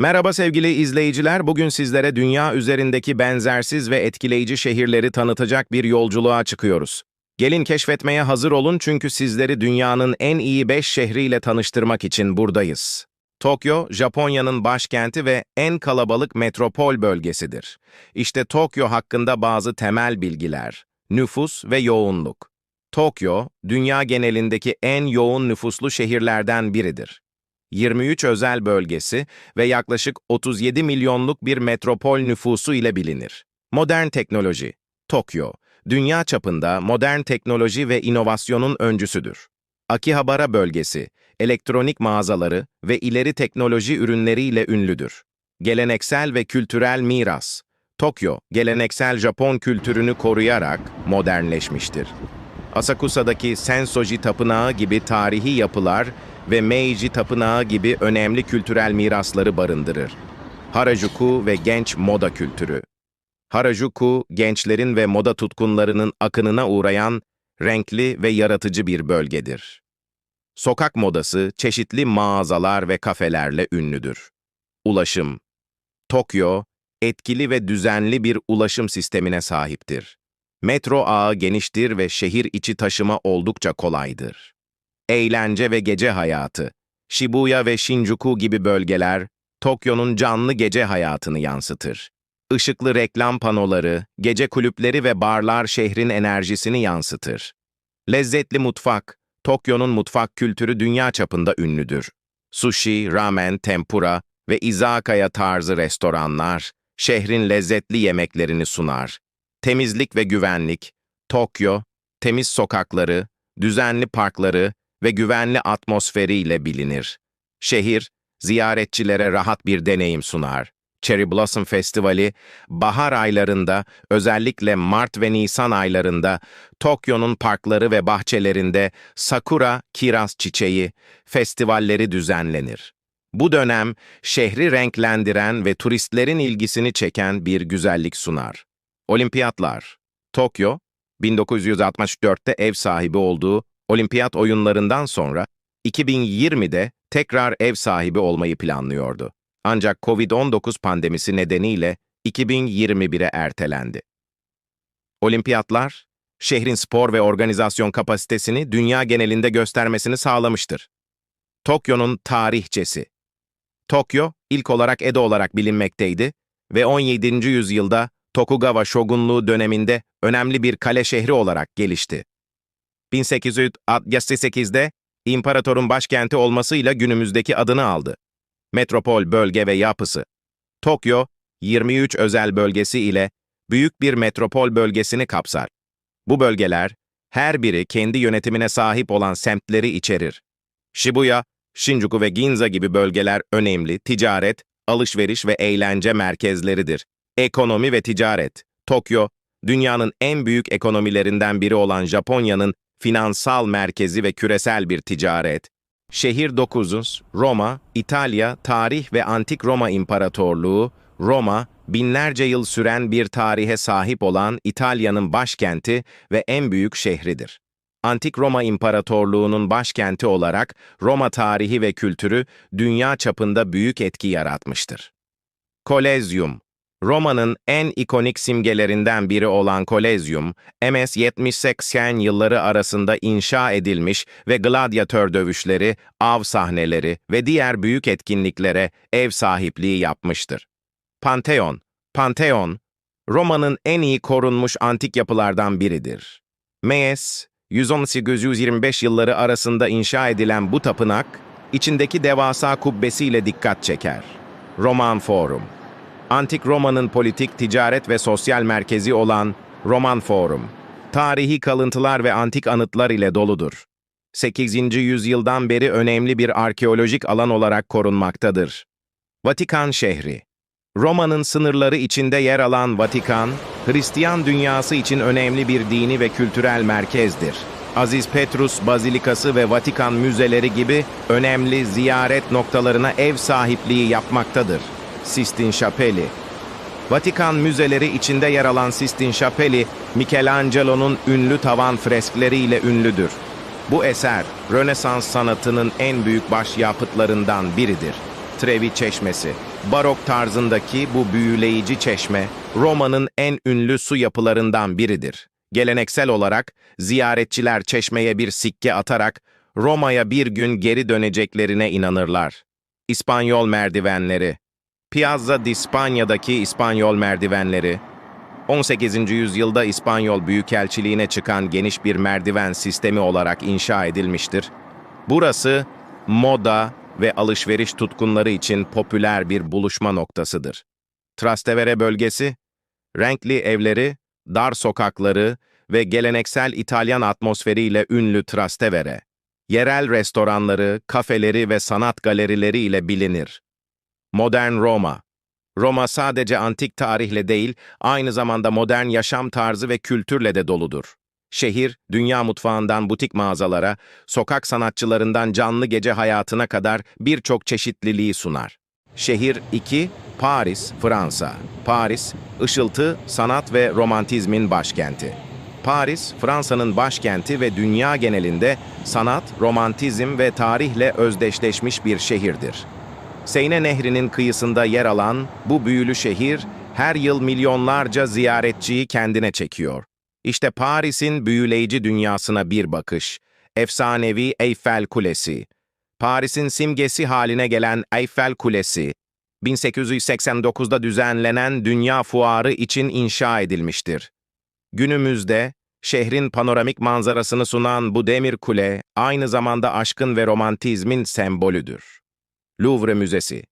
Merhaba sevgili izleyiciler, bugün sizlere dünya üzerindeki benzersiz ve etkileyici şehirleri tanıtacak bir yolculuğa çıkıyoruz. Gelin keşfetmeye hazır olun çünkü sizleri dünyanın en iyi 5 şehriyle tanıştırmak için buradayız. Tokyo, Japonya'nın başkenti ve en kalabalık metropol bölgesidir. İşte Tokyo hakkında bazı temel bilgiler. Nüfus ve yoğunluk. Tokyo, dünya genelindeki en yoğun nüfuslu şehirlerden biridir. 23 özel bölgesi ve yaklaşık 37 milyonluk bir metropol nüfusu ile bilinir. Modern teknoloji. Tokyo, dünya çapında modern teknoloji ve inovasyonun öncüsüdür. Akihabara bölgesi, elektronik mağazaları ve ileri teknoloji ürünleriyle ünlüdür. Geleneksel ve kültürel miras. Tokyo, geleneksel Japon kültürünü koruyarak modernleşmiştir. Asakusa'daki Sensoji Tapınağı gibi tarihi yapılar ve Meiji Tapınağı gibi önemli kültürel mirasları barındırır. Harajuku ve genç moda kültürü. Harajuku, gençlerin ve moda tutkunlarının akınına uğrayan renkli ve yaratıcı bir bölgedir. Sokak modası çeşitli mağazalar ve kafelerle ünlüdür. Ulaşım. Tokyo, etkili ve düzenli bir ulaşım sistemine sahiptir. Metro ağı geniştir ve şehir içi taşıma oldukça kolaydır. Eğlence ve gece hayatı. Shibuya ve Shinjuku gibi bölgeler, Tokyo'nun canlı gece hayatını yansıtır. Işıklı reklam panoları, gece kulüpleri ve barlar şehrin enerjisini yansıtır. Lezzetli mutfak, Tokyo'nun mutfak kültürü dünya çapında ünlüdür. Sushi, ramen, tempura ve izakaya tarzı restoranlar, şehrin lezzetli yemeklerini sunar. Temizlik ve güvenlik, Tokyo, temiz sokakları, düzenli parkları ve güvenli atmosferiyle bilinir. Şehir, ziyaretçilere rahat bir deneyim sunar. Cherry Blossom Festivali, bahar aylarında, özellikle Mart ve Nisan aylarında, Tokyo'nun parkları ve bahçelerinde Sakura kiraz çiçeği festivalleri düzenlenir. Bu dönem, şehri renklendiren ve turistlerin ilgisini çeken bir güzellik sunar. Olimpiyatlar Tokyo, 1964'te ev sahibi olduğu olimpiyat oyunlarından sonra 2020'de tekrar ev sahibi olmayı planlıyordu. Ancak COVID-19 pandemisi nedeniyle 2021'e ertelendi. Olimpiyatlar, şehrin spor ve organizasyon kapasitesini dünya genelinde göstermesini sağlamıştır. Tokyo'nun tarihçesi. Tokyo, ilk olarak Edo olarak bilinmekteydi ve 17. yüzyılda Tokugawa şogunluğu döneminde önemli bir kale şehri olarak gelişti. 1868'de imparatorun başkenti olmasıyla günümüzdeki adını aldı. Metropol bölge ve yapısı. Tokyo, 23 özel bölgesi ile büyük bir metropol bölgesini kapsar. Bu bölgeler, her biri kendi yönetimine sahip olan semtleri içerir. Shibuya, Shinjuku ve Ginza gibi bölgeler önemli ticaret, alışveriş ve eğlence merkezleridir. Ekonomi ve ticaret. Tokyo, dünyanın en büyük ekonomilerinden biri olan Japonya'nın finansal merkezi ve küresel bir ticaret. Şehir 9. Roma, İtalya, tarih ve antik Roma İmparatorluğu, Roma, binlerce yıl süren bir tarihe sahip olan İtalya'nın başkenti ve en büyük şehridir. Antik Roma İmparatorluğu'nun başkenti olarak Roma tarihi ve kültürü dünya çapında büyük etki yaratmıştır. Kolezyum Roma'nın en ikonik simgelerinden biri olan Kolezyum, MS 70-80 yılları arasında inşa edilmiş ve gladyatör dövüşleri, av sahneleri ve diğer büyük etkinliklere ev sahipliği yapmıştır. Pantheon, Pantheon, Roma'nın en iyi korunmuş antik yapılardan biridir. MS 118-125 yılları arasında inşa edilen bu tapınak, içindeki devasa kubbesiyle dikkat çeker. Roman Forum Antik Roma'nın politik, ticaret ve sosyal merkezi olan Roman Forum, tarihi kalıntılar ve antik anıtlar ile doludur. 8. yüzyıldan beri önemli bir arkeolojik alan olarak korunmaktadır. Vatikan şehri Roma'nın sınırları içinde yer alan Vatikan, Hristiyan dünyası için önemli bir dini ve kültürel merkezdir. Aziz Petrus Bazilikası ve Vatikan müzeleri gibi önemli ziyaret noktalarına ev sahipliği yapmaktadır. Sistine Chapeli Vatikan müzeleri içinde yer alan Sistine Chapeli, Michelangelo'nun ünlü tavan freskleriyle ünlüdür. Bu eser, Rönesans sanatının en büyük başyapıtlarından biridir. Trevi Çeşmesi. Barok tarzındaki bu büyüleyici çeşme, Roma'nın en ünlü su yapılarından biridir. Geleneksel olarak ziyaretçiler çeşmeye bir sikke atarak Roma'ya bir gün geri döneceklerine inanırlar. İspanyol merdivenleri Piazza di Spagno'daki İspanyol merdivenleri, 18. yüzyılda İspanyol Büyükelçiliğine çıkan geniş bir merdiven sistemi olarak inşa edilmiştir. Burası moda ve alışveriş tutkunları için popüler bir buluşma noktasıdır. Trastevere bölgesi, renkli evleri, dar sokakları ve geleneksel İtalyan atmosferiyle ünlü Trastevere, yerel restoranları, kafeleri ve sanat galerileri ile bilinir. Modern Roma Roma sadece antik tarihle değil, aynı zamanda modern yaşam tarzı ve kültürle de doludur. Şehir, dünya mutfağından butik mağazalara, sokak sanatçılarından canlı gece hayatına kadar birçok çeşitliliği sunar. Şehir 2, Paris, Fransa. Paris, ışıltı, sanat ve romantizmin başkenti. Paris, Fransa'nın başkenti ve dünya genelinde sanat, romantizm ve tarihle özdeşleşmiş bir şehirdir. Seyne Nehri'nin kıyısında yer alan bu büyülü şehir her yıl milyonlarca ziyaretçiyi kendine çekiyor. İşte Paris'in büyüleyici dünyasına bir bakış. Efsanevi Eiffel Kulesi. Paris'in simgesi haline gelen Eiffel Kulesi, 1889'da düzenlenen Dünya Fuarı için inşa edilmiştir. Günümüzde şehrin panoramik manzarasını sunan bu demir kule aynı zamanda aşkın ve romantizmin sembolüdür. Louvre Müzesi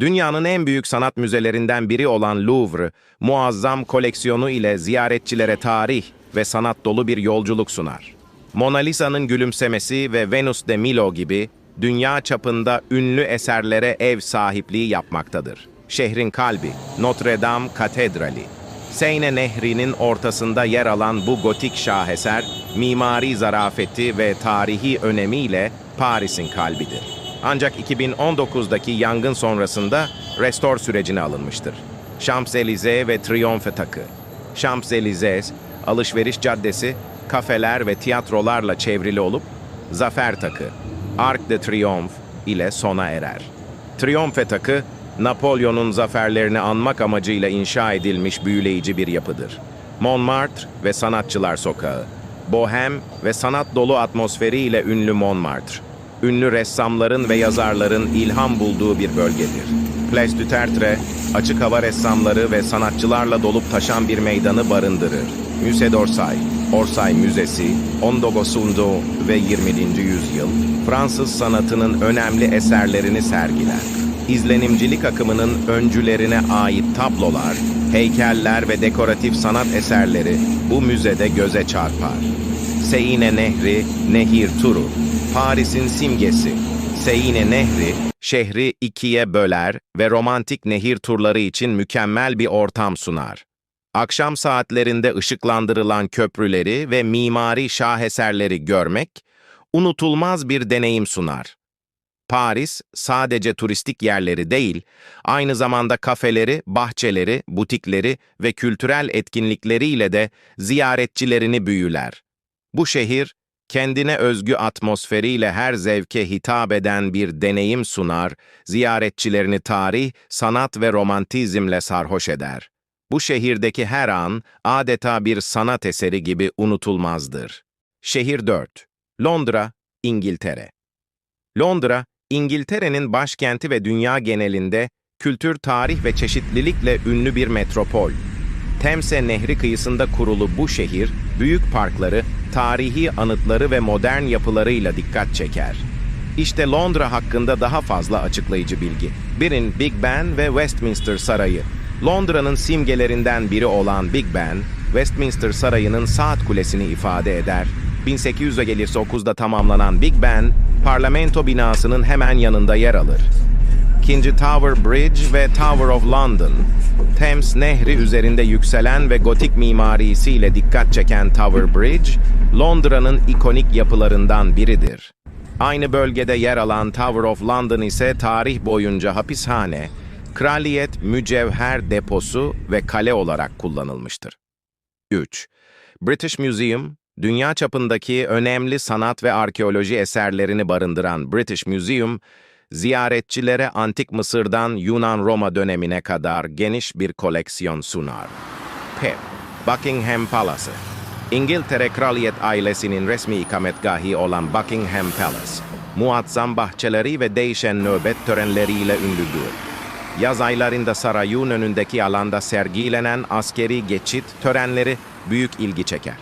Dünyanın en büyük sanat müzelerinden biri olan Louvre, muazzam koleksiyonu ile ziyaretçilere tarih ve sanat dolu bir yolculuk sunar. Mona Lisa'nın gülümsemesi ve Venus de Milo gibi dünya çapında ünlü eserlere ev sahipliği yapmaktadır. Şehrin kalbi, Notre Dame Katedrali. Seyne Nehri'nin ortasında yer alan bu gotik şaheser, mimari zarafeti ve tarihi önemiyle Paris'in kalbidir ancak 2019'daki yangın sonrasında restore sürecine alınmıştır. Champs-Élysées ve Triomphe takı. Champs-Élysées, alışveriş caddesi, kafeler ve tiyatrolarla çevrili olup, Zafer takı, Arc de Triomphe ile sona erer. Triomphe takı, Napolyon'un zaferlerini anmak amacıyla inşa edilmiş büyüleyici bir yapıdır. Montmartre ve Sanatçılar Sokağı, bohem ve sanat dolu atmosferiyle ünlü Montmartre, ünlü ressamların ve yazarların ilham bulduğu bir bölgedir. Place du Tertre, açık hava ressamları ve sanatçılarla dolup taşan bir meydanı barındırır. Müze d'Orsay, Orsay Müzesi, 19. ve 20. yüzyıl, Fransız sanatının önemli eserlerini sergiler. İzlenimcilik akımının öncülerine ait tablolar, heykeller ve dekoratif sanat eserleri bu müzede göze çarpar. Seine Nehri, Nehir Turu, Paris'in simgesi. Seine Nehri, şehri ikiye böler ve romantik nehir turları için mükemmel bir ortam sunar. Akşam saatlerinde ışıklandırılan köprüleri ve mimari şaheserleri görmek, unutulmaz bir deneyim sunar. Paris, sadece turistik yerleri değil, aynı zamanda kafeleri, bahçeleri, butikleri ve kültürel etkinlikleriyle de ziyaretçilerini büyüler. Bu şehir, kendine özgü atmosferiyle her zevke hitap eden bir deneyim sunar, ziyaretçilerini tarih, sanat ve romantizmle sarhoş eder. Bu şehirdeki her an adeta bir sanat eseri gibi unutulmazdır. Şehir 4. Londra, İngiltere. Londra, İngiltere'nin başkenti ve dünya genelinde kültür, tarih ve çeşitlilikle ünlü bir metropol. Temse Nehri kıyısında kurulu bu şehir, büyük parkları, tarihi anıtları ve modern yapılarıyla dikkat çeker. İşte Londra hakkında daha fazla açıklayıcı bilgi. Birin Big Ben ve Westminster Sarayı. Londra'nın simgelerinden biri olan Big Ben, Westminster Sarayı'nın saat kulesini ifade eder. 1859'da tamamlanan Big Ben, parlamento binasının hemen yanında yer alır. İkinci Tower Bridge ve Tower of London, Thames Nehri üzerinde yükselen ve gotik mimarisiyle dikkat çeken Tower Bridge, Londra'nın ikonik yapılarından biridir. Aynı bölgede yer alan Tower of London ise tarih boyunca hapishane, kraliyet mücevher deposu ve kale olarak kullanılmıştır. 3. British Museum, dünya çapındaki önemli sanat ve arkeoloji eserlerini barındıran British Museum, ziyaretçilere antik Mısır'dan Yunan-Roma dönemine kadar geniş bir koleksiyon sunar. P. Buckingham Palace İngiltere Kraliyet ailesinin resmi ikametgahı olan Buckingham Palace, muazzam bahçeleri ve değişen nöbet törenleriyle ünlüdür. Yaz aylarında sarayın önündeki alanda sergilenen askeri geçit törenleri büyük ilgi çeker.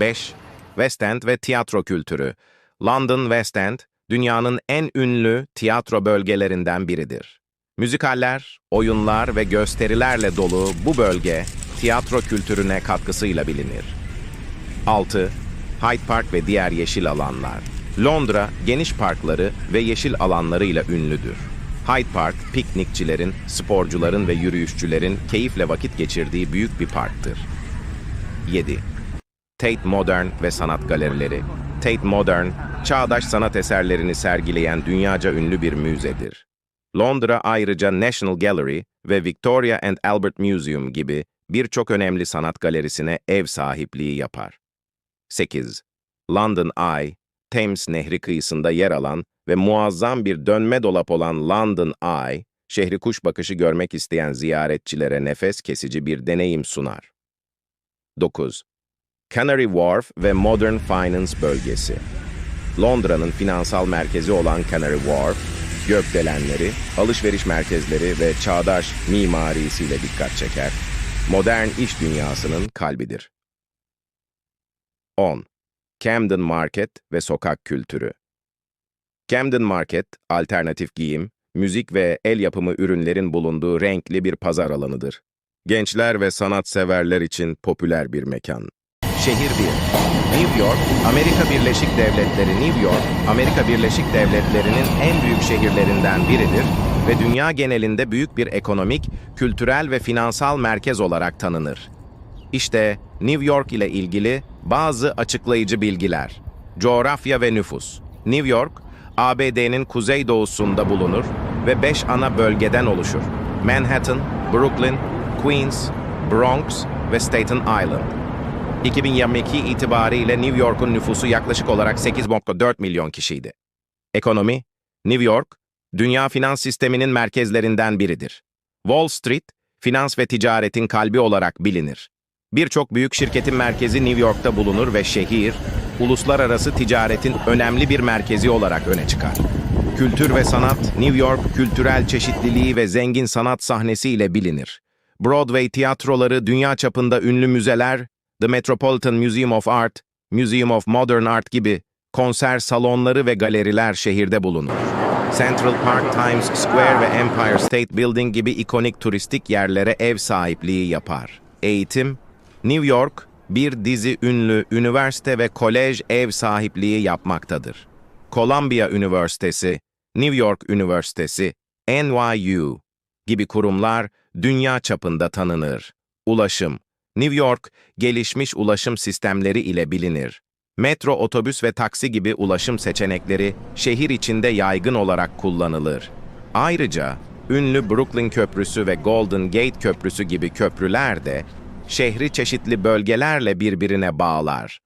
5. West End ve tiyatro kültürü. London West End, dünyanın en ünlü tiyatro bölgelerinden biridir. Müzikaller, oyunlar ve gösterilerle dolu bu bölge, tiyatro kültürüne katkısıyla bilinir. 6. Hyde Park ve diğer yeşil alanlar. Londra, geniş parkları ve yeşil alanlarıyla ünlüdür. Hyde Park, piknikçilerin, sporcuların ve yürüyüşçülerin keyifle vakit geçirdiği büyük bir parktır. 7. Tate Modern ve Sanat Galerileri. Tate Modern, çağdaş sanat eserlerini sergileyen dünyaca ünlü bir müzedir. Londra ayrıca National Gallery ve Victoria and Albert Museum gibi birçok önemli sanat galerisine ev sahipliği yapar. 8. London Eye, Thames Nehri kıyısında yer alan ve muazzam bir dönme dolap olan London Eye, şehri kuş bakışı görmek isteyen ziyaretçilere nefes kesici bir deneyim sunar. 9. Canary Wharf ve Modern Finance bölgesi. Londra'nın finansal merkezi olan Canary Wharf, gökdelenleri, alışveriş merkezleri ve çağdaş mimarisiyle dikkat çeker. Modern iş dünyasının kalbidir. 10. Camden Market ve sokak kültürü. Camden Market, alternatif giyim, müzik ve el yapımı ürünlerin bulunduğu renkli bir pazar alanıdır. Gençler ve sanatseverler için popüler bir mekan. Şehir 1. New York, Amerika Birleşik Devletleri New York, Amerika Birleşik Devletleri'nin en büyük şehirlerinden biridir ve dünya genelinde büyük bir ekonomik, kültürel ve finansal merkez olarak tanınır. İşte New York ile ilgili bazı açıklayıcı bilgiler. Coğrafya ve nüfus. New York, ABD'nin kuzeydoğusunda bulunur ve beş ana bölgeden oluşur. Manhattan, Brooklyn, Queens, Bronx ve Staten Island. 2022 itibariyle New York'un nüfusu yaklaşık olarak 8.4 milyon kişiydi. Ekonomi, New York, dünya finans sisteminin merkezlerinden biridir. Wall Street, finans ve ticaretin kalbi olarak bilinir. Birçok büyük şirketin merkezi New York'ta bulunur ve şehir, uluslararası ticaretin önemli bir merkezi olarak öne çıkar. Kültür ve sanat, New York kültürel çeşitliliği ve zengin sanat sahnesi ile bilinir. Broadway tiyatroları, dünya çapında ünlü müzeler, The Metropolitan Museum of Art, Museum of Modern Art gibi konser salonları ve galeriler şehirde bulunur. Central Park, Times Square ve Empire State Building gibi ikonik turistik yerlere ev sahipliği yapar. Eğitim, New York, bir dizi ünlü üniversite ve kolej ev sahipliği yapmaktadır. Columbia Üniversitesi, New York Üniversitesi, NYU gibi kurumlar dünya çapında tanınır. Ulaşım, New York, gelişmiş ulaşım sistemleri ile bilinir. Metro, otobüs ve taksi gibi ulaşım seçenekleri şehir içinde yaygın olarak kullanılır. Ayrıca, ünlü Brooklyn Köprüsü ve Golden Gate Köprüsü gibi köprüler de şehri çeşitli bölgelerle birbirine bağlar.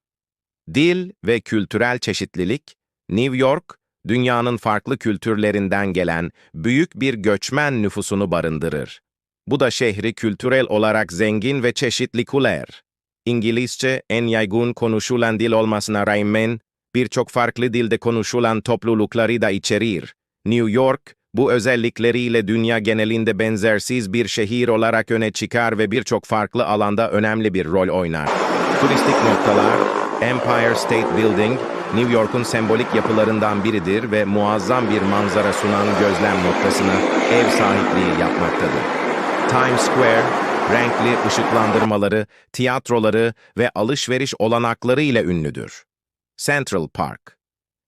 Dil ve kültürel çeşitlilik, New York, dünyanın farklı kültürlerinden gelen büyük bir göçmen nüfusunu barındırır. Bu da şehri kültürel olarak zengin ve çeşitli kılar. İngilizce en yaygın konuşulan dil olmasına rağmen birçok farklı dilde konuşulan toplulukları da içerir. New York, bu özellikleriyle dünya genelinde benzersiz bir şehir olarak öne çıkar ve birçok farklı alanda önemli bir rol oynar. Turistik noktalar, Empire State Building, New York'un sembolik yapılarından biridir ve muazzam bir manzara sunan gözlem noktasına ev sahipliği yapmaktadır. Times Square, renkli ışıklandırmaları, tiyatroları ve alışveriş olanakları ile ünlüdür. Central Park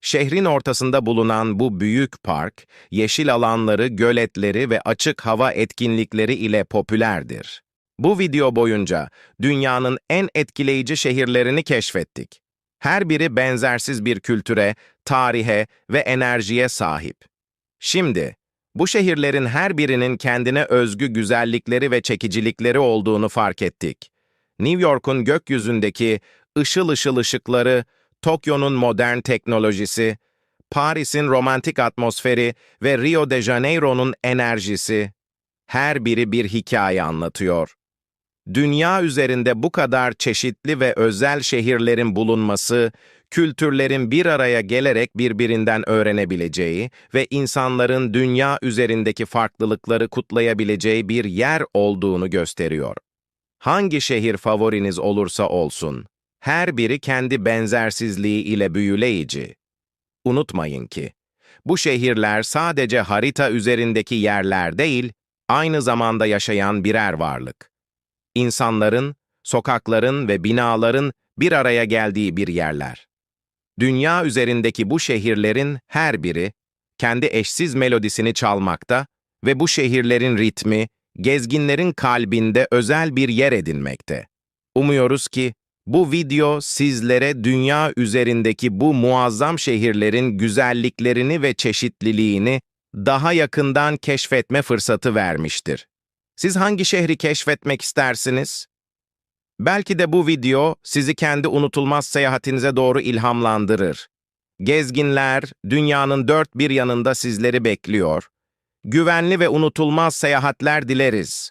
Şehrin ortasında bulunan bu büyük park, yeşil alanları, göletleri ve açık hava etkinlikleri ile popülerdir. Bu video boyunca dünyanın en etkileyici şehirlerini keşfettik. Her biri benzersiz bir kültüre, tarihe ve enerjiye sahip. Şimdi bu şehirlerin her birinin kendine özgü güzellikleri ve çekicilikleri olduğunu fark ettik. New York'un gökyüzündeki ışıl ışıl ışıkları, Tokyo'nun modern teknolojisi, Paris'in romantik atmosferi ve Rio de Janeiro'nun enerjisi, her biri bir hikaye anlatıyor. Dünya üzerinde bu kadar çeşitli ve özel şehirlerin bulunması, kültürlerin bir araya gelerek birbirinden öğrenebileceği ve insanların dünya üzerindeki farklılıkları kutlayabileceği bir yer olduğunu gösteriyor. Hangi şehir favoriniz olursa olsun, her biri kendi benzersizliği ile büyüleyici. Unutmayın ki, bu şehirler sadece harita üzerindeki yerler değil, aynı zamanda yaşayan birer varlık. İnsanların, sokakların ve binaların bir araya geldiği bir yerler. Dünya üzerindeki bu şehirlerin her biri kendi eşsiz melodisini çalmakta ve bu şehirlerin ritmi, gezginlerin kalbinde özel bir yer edinmekte. Umuyoruz ki bu video sizlere dünya üzerindeki bu muazzam şehirlerin güzelliklerini ve çeşitliliğini daha yakından keşfetme fırsatı vermiştir. Siz hangi şehri keşfetmek istersiniz? Belki de bu video sizi kendi unutulmaz seyahatinize doğru ilhamlandırır. Gezginler, dünyanın dört bir yanında sizleri bekliyor. Güvenli ve unutulmaz seyahatler dileriz.